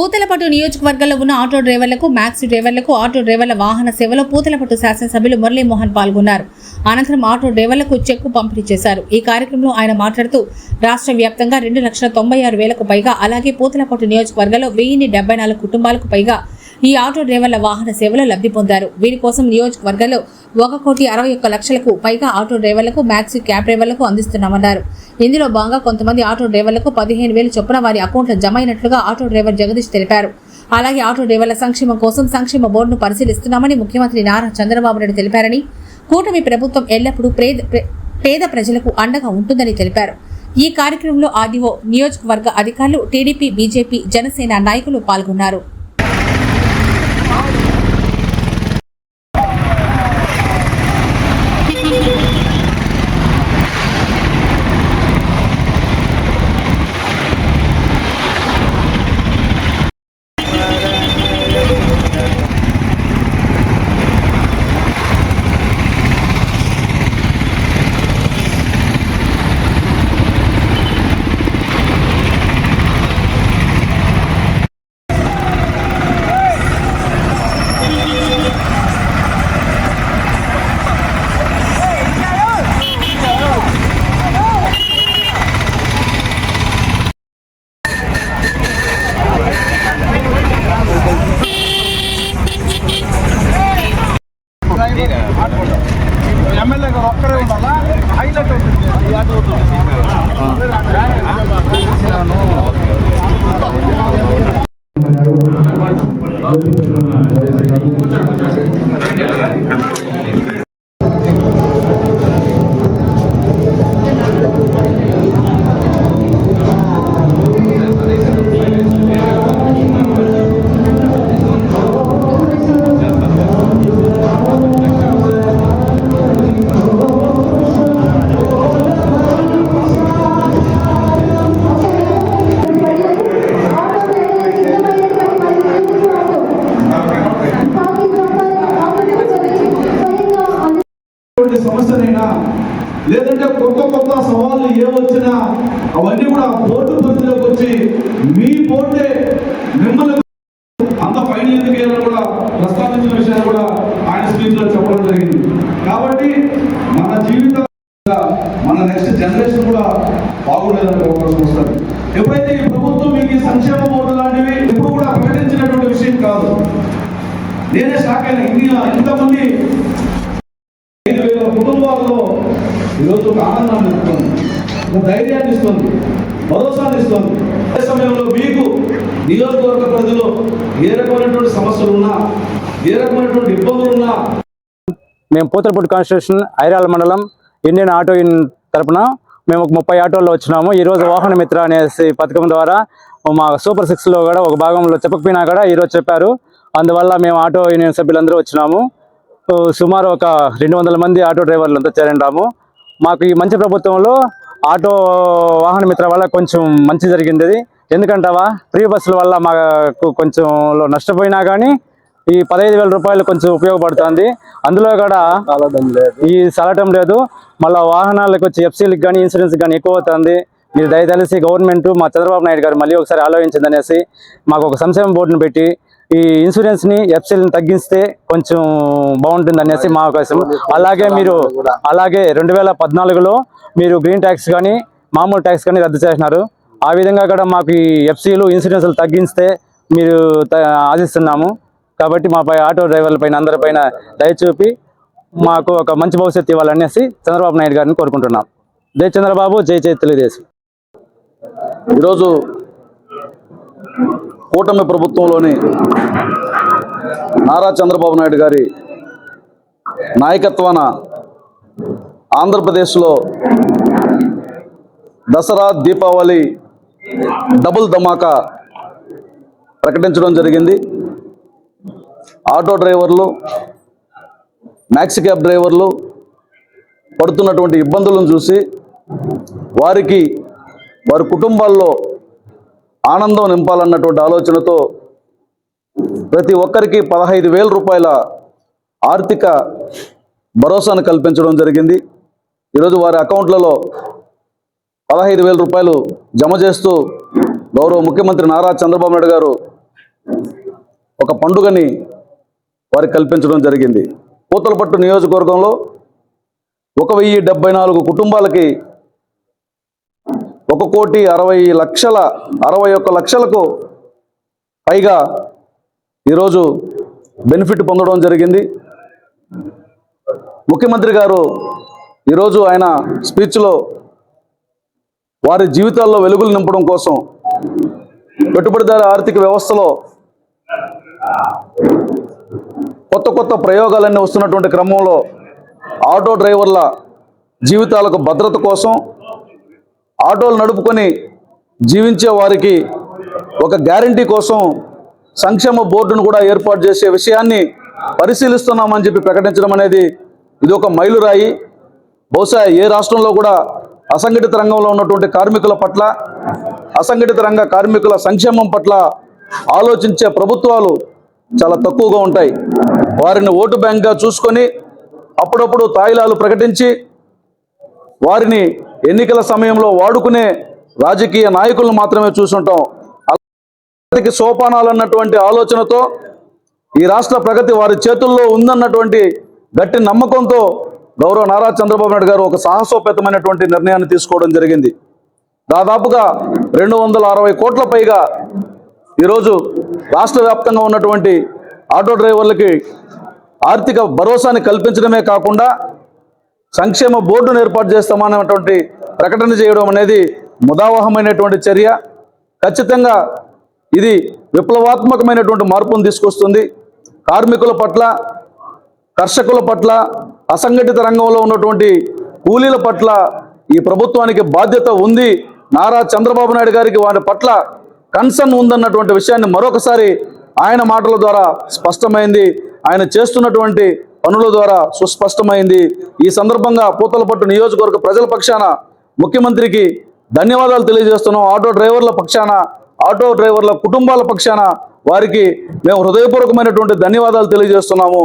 పూతలపట్టు నియోజకవర్గంలో ఉన్న ఆటో డ్రైవర్లకు మ్యాక్సీ డ్రైవర్లకు ఆటో డ్రైవర్ల వాహన సేవలో పూతలపట్టు శాసనసభ్యులు మురళీమోహన్ పాల్గొన్నారు. అనంతరం ఆటో డ్రైవర్లకు చెక్కు పంపిణీ చేశారు. ఈ కార్యక్రమంలో ఆయన మాట్లాడుతూ రాష్ట్ర వ్యాప్తంగా రెండు లక్షల తొంభై ఆరు వేలకు పైగా అలాగే పూతలపట్టు నియోజకవర్గంలో వెయ్యిన్ని డెబ్బై నాలుగు కుటుంబాలకు పైగా ఈ ఆటో డ్రైవర్ల వాహన సేవలో లబ్ధి పొందారు. వీరి కోసం నియోజకవర్గంలో ఒక కోటి అరవై ఒక్క లక్షలకు పైగా ఆటో డ్రైవర్లకు మ్యాక్సీ క్యాబ్ డ్రైవర్లకు అందిస్తున్నామన్నారు. ఇందులో భాగంగా కొంతమంది ఆటో డ్రైవర్లకు పదిహేను వేలు చొప్పున వారి అకౌంట్లో జమ అయినట్లుగా ఆటో డ్రైవర్ జగదీష్ తెలిపారు. అలాగే ఆటో డ్రైవర్ల సంక్షేమం కోసం సంక్షేమ బోర్డును పరిశీలిస్తున్నామని ముఖ్యమంత్రి నారా చంద్రబాబు నాయుడు తెలిపారని కూటమి ప్రభుత్వం ఎల్లప్పుడూ పేద పేద ప్రజలకు అండగా ఉంటుందని తెలిపారు. ఈ కార్యక్రమంలో ఆర్డీఓ నియోజకవర్గ అధికారులు టీడీపీ బీజేపీ జనసేన నాయకులు పాల్గొన్నారు. అవన్నీ కూడా బోర్డు పరిధిలోకి వచ్చి మీ బోర్డే మిమ్మల్ని అంత ఫైన్ ఎందుకు వేయాలని కూడా ప్రస్తావించిన విషయాన్ని కూడా ఆయన స్పీచ్లో చెప్పడం జరిగింది. కాబట్టి మన జీవితం మన నెక్స్ట్ జనరేషన్ కూడా బాగుండేదని అవకాశం వస్తుంది. ఎప్పుడైతే ఈ ప్రభుత్వం మీకు ఈ సంక్షేమ బోర్డు లాంటివి ఎప్పుడు కూడా ప్రకటించినటువంటి విషయం కాదు. నేనే షాక్ అయిన. ఇన్ని ఇంతమంది ఐదు వేల కుటుంబాల్లో ఈరోజు ఒక ఆనందాన్ని ఇస్తుంది ధైర్యాన్ని ఇస్తుంది భరోసాన్ని ఇస్తుంది. అదే సమయంలో మీకు నియోజకవర్గ ప్రజలు ఏ రకమైనటువంటి సమస్యలు ఉన్నా ఏ రకమైనటువంటి ఇబ్బందులు ఉన్నా మేము పోతలపూడి కాన్స్టిట్యూషన్ ఐరాల మండలం ఇండియన్ ఆటో ఇన్ తరపున మేము ఒక ముప్పై ఆటోల్లో వచ్చినాము. ఈరోజు వాహన మిత్ర అనేసి పథకం ద్వారా మా సూపర్ సిక్స్లో కూడా ఒక భాగంలో చెప్పకపోయినా కూడా ఈరోజు చెప్పారు. అందువల్ల మేము ఆటో యూనియన్ సభ్యులందరూ వచ్చినాము. సుమారు ఒక రెండు మంది ఆటో డ్రైవర్లు అంతా చేరిండాము. మాకు ఈ మంచి ప్రభుత్వంలో ఆటో వాహన మిత్ర వల్ల కొంచెం మంచి జరిగింది. ఎందుకంటావా? ఫ్రీ బస్సుల వల్ల మాకు కొంచెం నష్టపోయినా కానీ ఈ పదహైదు వేల రూపాయలు కొంచెం ఉపయోగపడుతుంది. అందులో కూడా ఈ సలటం లేదు. మళ్ళీ వాహనాలకు వచ్చి ఎఫ్సీలకు కానీ ఇన్సూరెన్స్ కానీ ఎక్కువ అవుతుంది. మీరు దయతలిసి గవర్నమెంట్ మా చంద్రబాబు నాయుడు గారు మళ్ళీ ఒకసారి ఆలోచించింది అనేసి మాకు ఒక సంక్షేమ బోర్డును పెట్టి ఈ ఇన్సూరెన్స్ని ఎఫ్సీలను తగ్గిస్తే కొంచెం బాగుంటుంది అనేసి మా అవకాశం. అలాగే మీరు అలాగే రెండు వేల పద్నాలుగులో మీరు గ్రీన్ ట్యాక్స్ కానీ మామూలు ట్యాక్స్ కానీ రద్దు చేసినారు. ఆ విధంగా కూడా మాకు ఈ ఎఫ్సీలు ఇన్సూరెన్స్లు తగ్గిస్తే మీరు ఆశిస్తున్నాము. కాబట్టి మాపై ఆటో డ్రైవర్ల పైన అందరిపైన దయచూపి మాకు ఒక మంచి భవిష్యత్తు ఇవ్వాలనేసి చంద్రబాబు నాయుడు గారిని కోరుకుంటున్నాం. జై చంద్రబాబు జై జై తెలుగుదేశం. ఈరోజు కూటమి ప్రభుత్వంలోని నారా చంద్రబాబు నాయుడు గారి నాయకత్వాన ఆంధ్రప్రదేశ్లో దసరా దీపావళి డబుల్ ధమాకా ప్రకటించడం జరిగింది. ఆటో డ్రైవర్లు మ్యాక్సీ క్యాబ్ డ్రైవర్లు పడుతున్నటువంటి ఇబ్బందులను చూసి వారికి వారి కుటుంబాల్లో ఆనందం నింపాలన్నటువంటి ఆలోచనతో ప్రతి ఒక్కరికి పదహైదు వేల రూపాయల ఆర్థిక భరోసాను కల్పించడం జరిగింది. ఈరోజు వారి అకౌంట్లలో పదహైదు వేల రూపాయలు జమ చేస్తూ గౌరవ ముఖ్యమంత్రి నారా చంద్రబాబు నాయుడు గారు ఒక పండుగని వారికి కల్పించడం జరిగింది. పూతలపట్టు నియోజకవర్గంలో ఒక వెయ్యి డెబ్బై నాలుగు కుటుంబాలకి ఒక కోటి అరవై లక్షల అరవై ఒక్క లక్షలకు పైగా ఈరోజు బెనిఫిట్ పొందడం జరిగింది. ముఖ్యమంత్రి గారు ఈరోజు ఆయన స్పీచ్లో వారి జీవితాల్లో వెలుగులు నింపడం కోసం పెట్టుబడిదారు ఆర్థిక వ్యవస్థలో కొత్త కొత్త ప్రయోగాలన్నీ వస్తున్నటువంటి క్రమంలో ఆటో డ్రైవర్ల జీవితాలకు భద్రత కోసం ఆటోలు నడుపుకొని జీవించే వారికి ఒక గ్యారంటీ కోసం సంక్షేమ బోర్డును కూడా ఏర్పాటు చేసే విషయాన్ని పరిశీలిస్తున్నామని చెప్పి ప్రకటించడం అనేది ఇది ఒక మైలురాయి. బహుశా ఏ రాష్ట్రంలో కూడా అసంఘటిత రంగంలో ఉన్నటువంటి కార్మికుల పట్ల అసంఘటిత రంగ కార్మికుల సంక్షేమం పట్ల ఆలోచించే ప్రభుత్వాలు చాలా తక్కువగా ఉంటాయి. వారిని ఓటు బ్యాంక్గా చూసుకొని అప్పుడప్పుడు తాయిలాలు ప్రకటించి వారిని ఎన్నికల సమయంలో వాడుకునే రాజకీయ నాయకులను మాత్రమే చూసుంటాం. ప్రగతికి సోపానాలన్నటువంటి ఆలోచనతో ఈ రాష్ట్ర ప్రగతి వారి చేతుల్లో ఉందన్నటువంటి గట్టి నమ్మకంతో గౌరవ నారా చంద్రబాబు నాయుడు గారు ఒక సాహసోపేతమైనటువంటి నిర్ణయాన్ని తీసుకోవడం జరిగింది. దాదాపుగా రెండు వందల అరవై కోట్ల పైగా ఈరోజు రాష్ట్ర వ్యాప్తంగా ఉన్నటువంటి ఆటో డ్రైవర్లకి ఆర్థిక భరోసాని కల్పించడమే కాకుండా సంక్షేమ బోర్డును ఏర్పాటు చేస్తామన్నటువంటి ప్రకటన చేయడం అనేది ముదావహమైనటువంటి చర్య. ఖచ్చితంగా ఇది విప్లవాత్మకమైనటువంటి మార్పును తీసుకొస్తుంది. కార్మికుల పట్ల కర్షకుల పట్ల అసంఘటిత రంగంలో ఉన్నటువంటి కూలీల పట్ల ఈ ప్రభుత్వానికి బాధ్యత ఉంది. నారా చంద్రబాబు నాయుడు గారికి వారి పట్ల కన్సర్న్ ఉందన్నటువంటి విషయాన్ని మరొకసారి ఆయన మాటల ద్వారా స్పష్టమైంది. ఆయన చేస్తున్నటువంటి పనుల ద్వారా సుస్పష్టమైంది. ఈ సందర్భంగా పూతలపట్టు నియోజకవర్గ ప్రజల పక్షాన ముఖ్యమంత్రికి ధన్యవాదాలు తెలియజేస్తున్నాం. ఆటో డ్రైవర్ల పక్షాన ఆటో డ్రైవర్ల కుటుంబాల పక్షాన వారికి మేము హృదయపూర్వకమైనటువంటి ధన్యవాదాలు తెలియజేస్తున్నాము.